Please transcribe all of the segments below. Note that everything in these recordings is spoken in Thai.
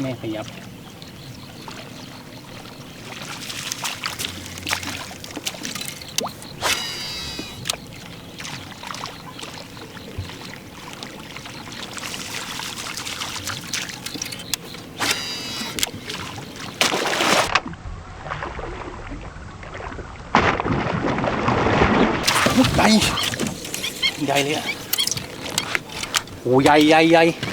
แม่ขยับใหญ่ใหญ่เลยอะโอ้ใหญ่ใหญ่ใหญ่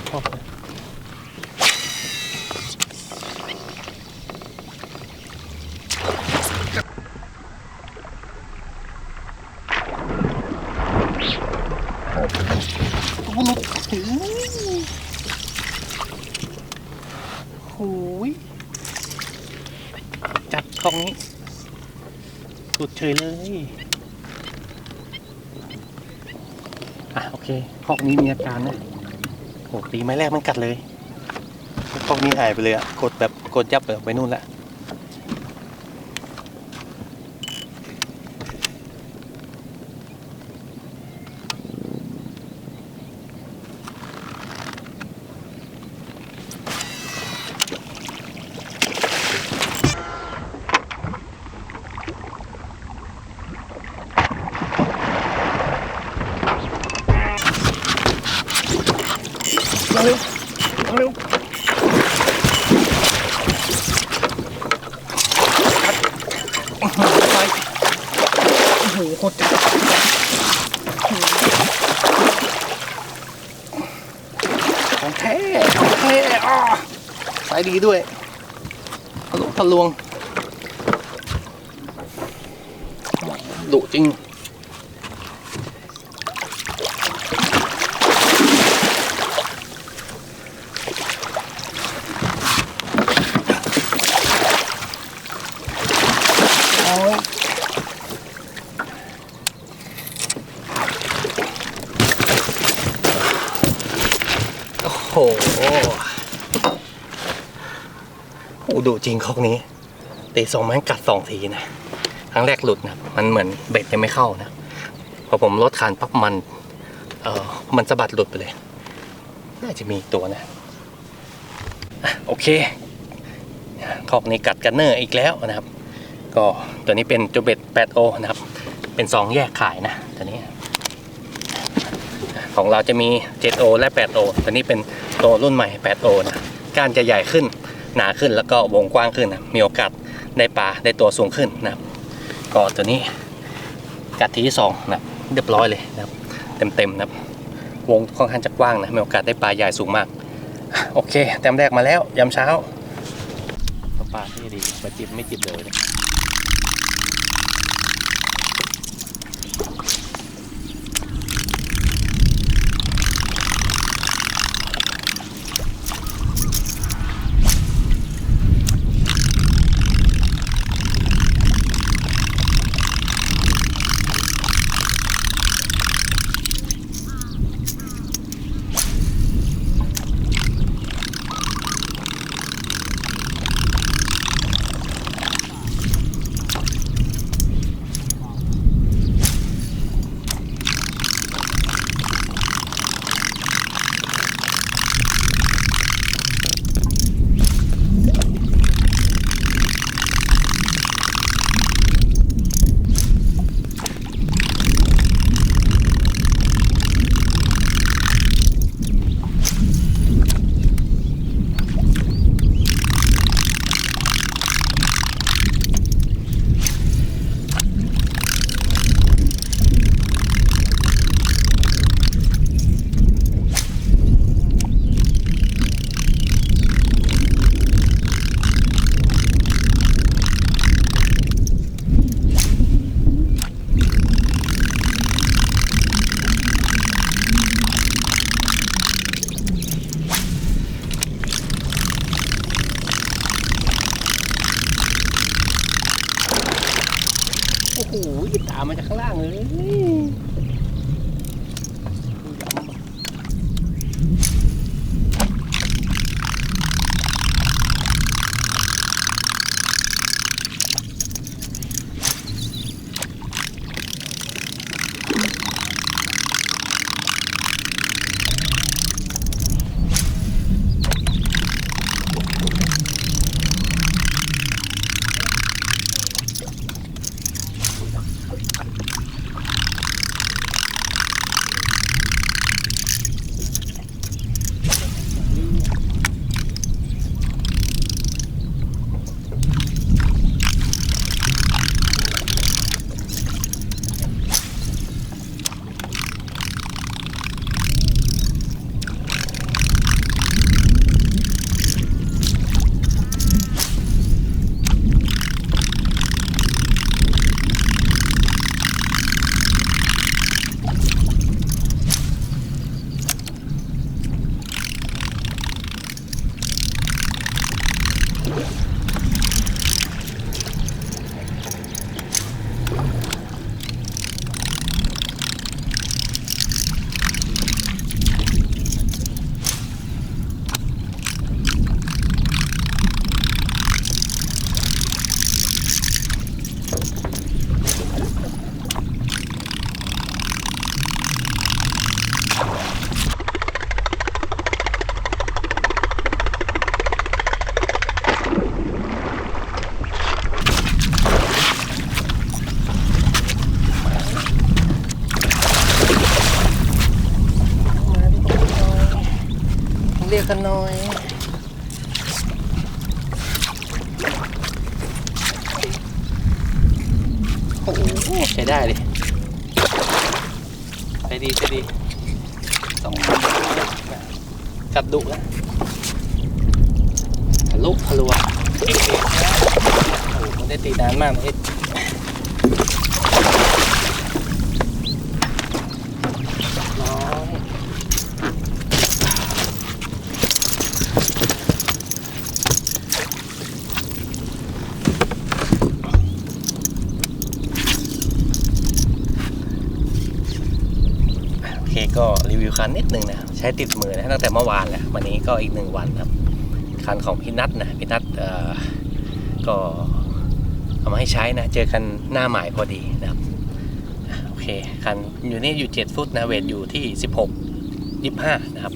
สายหนึ่งชอบเลยโอ้โหโอ้ยจัดกองนี้สุดเฉยเลย อะ โอเคคอกนี้มีอาการนะ โอ้ตีไม้แรกมันกัดเลยพวกนี้หายไปเลยอะกดแบบกดยับแบบไปนู่นละมาเร็วมาเร็วไป โอ้โหโคตรจัดของแท้ของแท้อะสายดีด้วยทะลุทะลวงดุจริง โอ้ยโอ้โหโอ้ ดุจริงคอกนี้ตีสองแม่งกัดสองทีนะครั้งแรกหลุดนะมันเหมือนเบ็ดยังไม่เข้านะพอผมลดคานปั๊บมันเออมันสะบัดหลุดไปเลย น่าจะมีตัวนะโอเคคอกนี้กัดกันเนอร์อีกแล้วนะครับ ก็ตัวนี้เป็นจูเบต 8O นะครับ เป็น 2 แยกขายนะตัวนี้ ของเราจะมี 7O และ 8O ตัวนี้เป็นตัวรุ่นใหม่ 8O นะก้านจะใหญ่ขึ้น หนาขึ้นแล้วก็วงกว้างขึ้นนะมีโอกาสได้ปลาได้ตัวสูงขึ้นนะครับก็ตัวนี้กัดทีที่2นะเรียบร้อยเลยนะครับ เต็มๆนะครับวงค่อนข้างจะกว้างนะมีโอกาสได้ปลาใหญ่สูงมาก โอเคแต้มแรกมาแล้วยามเช้าปลาที่ดีมาจิบไม่จิบเลยนะ เรียกกันหน่อยโอ้โหใช้ได้ดิใช้ดีใช้ดีสองกัดดุแล้วทะลุทะลวงโอ้โหมันได้ตีนานมากเลย เคก็รีวิวคันนิดนึงนะใช้ติดมือนะตั้งแต่เมื่อวานแหละวันนี้ก็อีกหนึ่งวันครับคันของพี่นัทนะพี่นัทเอ่อก็เอามาให้ใช้นะ เจอกันหน้าหม่พอดีนะครับโอเคคันอยู่นี่อยู่ 7 ฟุตนะเวทอยู่ที่ 16 25 นะครับ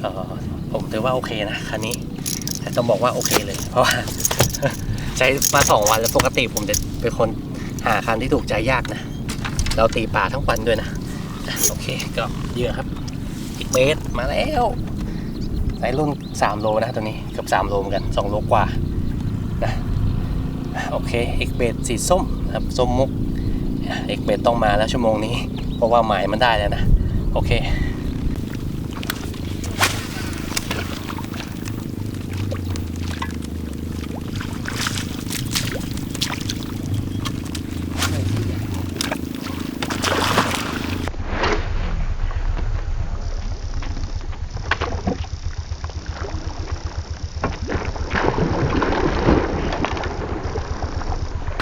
เอ่อผมถือว่าโอเคนะคันนี้แต่ต้องบอกว่าโอเคเลย เพราะว่าใช้มาสองวันแล้วปกติผมจะเป็นคนหาคันที่ถูกใจยากนะ เราตีป่าทั้งวันด้วยนะ โอเคก็เยอะครับอีกเมตรมาแล้วไซส์รุ่น3 โลนะตัวนี้เกือบ3 โลเหมือนกัน 2 โลกว่านะโอเคเอกเบสสีส้มครับส้มมุกเอกเบสต้องมาแล้วชั่วโมงนี้ เพราะว่าหมายมันได้แล้วนะ โอเค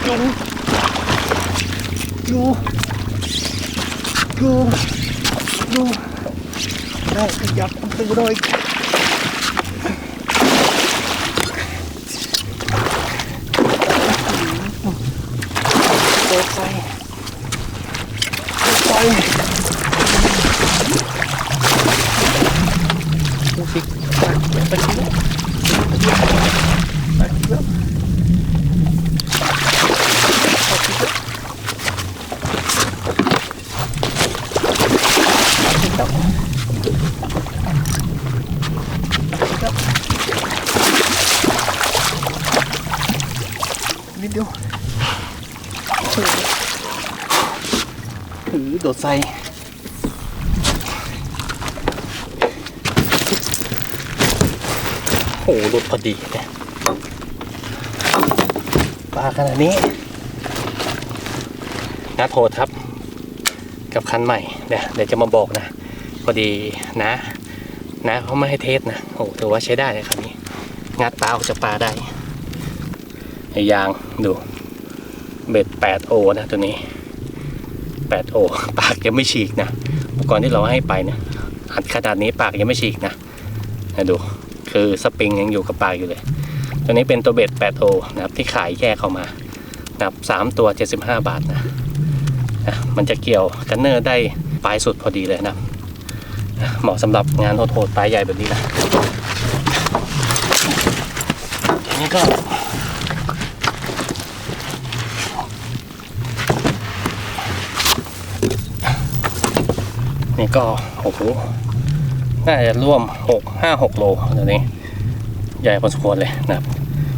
อยู่ ดูดูดูได้ขยับตัวหน่อยโดยไปโดดไป โดดใส่โอ้โหหลุดพอดีเนี่ยปลาขนาดนี้นัดโทษครับกับคันใหม่เดี๋ยวเดี๋ยวจะมาบอกนะ พอดีนะ นะเขาไม่ให้เทสนะโอ้ถือว่าใช้ได้เลยคันนี้ งัดปลาออกจากปลาได้ยางดูเบ็ด 8O นะตัวนี้ 8O ปากยังไม่ฉีกนะอุปกรณ์ที่เราให้ไปนี่ยอัดขนาดนี้ปากยังไม่ฉีกนะนะดูคือสปริงยังอยู่กับปากอยู่เลย ตัวนี้เป็นตัวเบ็ด 8O นะครับที่ขายแยกเข้ามานะครับ3ตัว 75 บาทนะนะมันจะเกี่ยวกันเนอร์ได้ปลายสุดพอดีเลยนะครับนะเหมาะสำหรับงานโหดๆปลายใหญ่แบบนี้นะอันนี้ก็ นี่ก็โอ้โหน่าจะร่วมหกห้าหกโลเดี๋ยวนี้ ใหญ่พอสมควรเลยนะครับ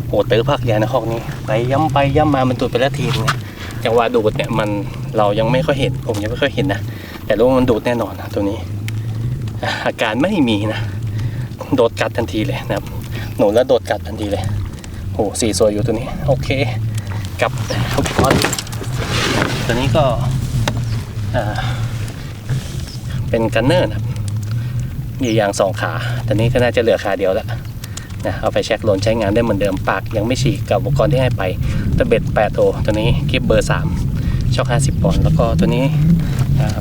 โอ้เตือพักใหญ่นะคอกนี้ ไปย้ำไปย้ำมามันตูดไปแล้วทีนึงเนี่ยจังหวะดูดเนี่ยมันเรายังไม่ค่อยเห็น ผมยังไม่ค่อยเห็นนะ แต่รู้ว่ามันดูดแน่นอนนะตัวนี้ อาการไม่มีนะ โดดกัดทันทีเลยนะครับ หนูแล้วโดดกัดทันทีเลยโอ้สีสวยอยู่ตัวนี้ โอเคกลับอุปกรณ์ตัวนี้ก็อ่า เป็นกันเนอร์นะครับมียางสองขาตอนนี้ก็น่าจะเหลือขาเดียวแล้วนะเอาไปเช็คโหลนใช้งานได้เหมือนเดิมปากยังไม่ฉีกกับอุปกรณ์ที่ให้ไปตะเบ็ด8โอตัวนี้คลิปเบอร์ 3ช็อค50 ปอนด์แล้วก็ตัวนี้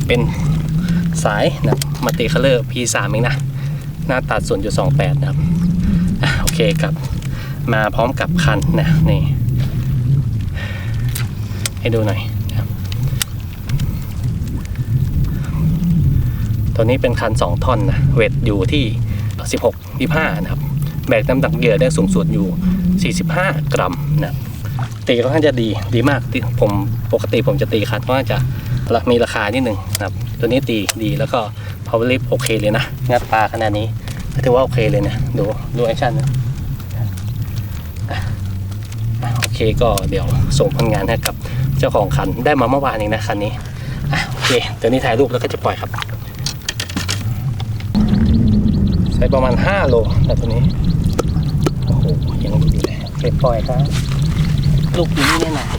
เป็นสายนะมัลติคัลเลอร์ P3 เองนะ หน้าตัด0.28 นะครับอะโอเคครับ มาพร้อมกับคันนะนี่ ให้ดูหน่อย ตัวนี้เป็นคัน 2ท่อนนะเวทอยู่ที่ 16 25นะครับแบกน้ำหนักเหยื่อได้สูงสุดอยู่ 45 กรัมนะตีก็ค่อนข้างจะดีดีมากที่ผมปกติผมจะตีคันก็จะมีราคานิดหนึ่งนะครับ ตัวนี้ตีดีแล้วก็ power lift โอเคเลยนะงัดปลาขนาดนี้ถือว่าโอเคเลยนะดูดูแอคชั่นนะอะอะโอเคก็เดี๋ยวส่งผลงานให้กับเจ้าของคันได้มาเมื่อวานเองนะคันนี้อะโอเค ตัวนี้ถ่ายรูปแล้วก็จะปล่อยครับ ใช้ประมาณ 5 โลนะตัวนี้ โอ้โหยังดูอยู่เลยเก็บปล่อยครับ ลูกนี้เนี่แน่นอน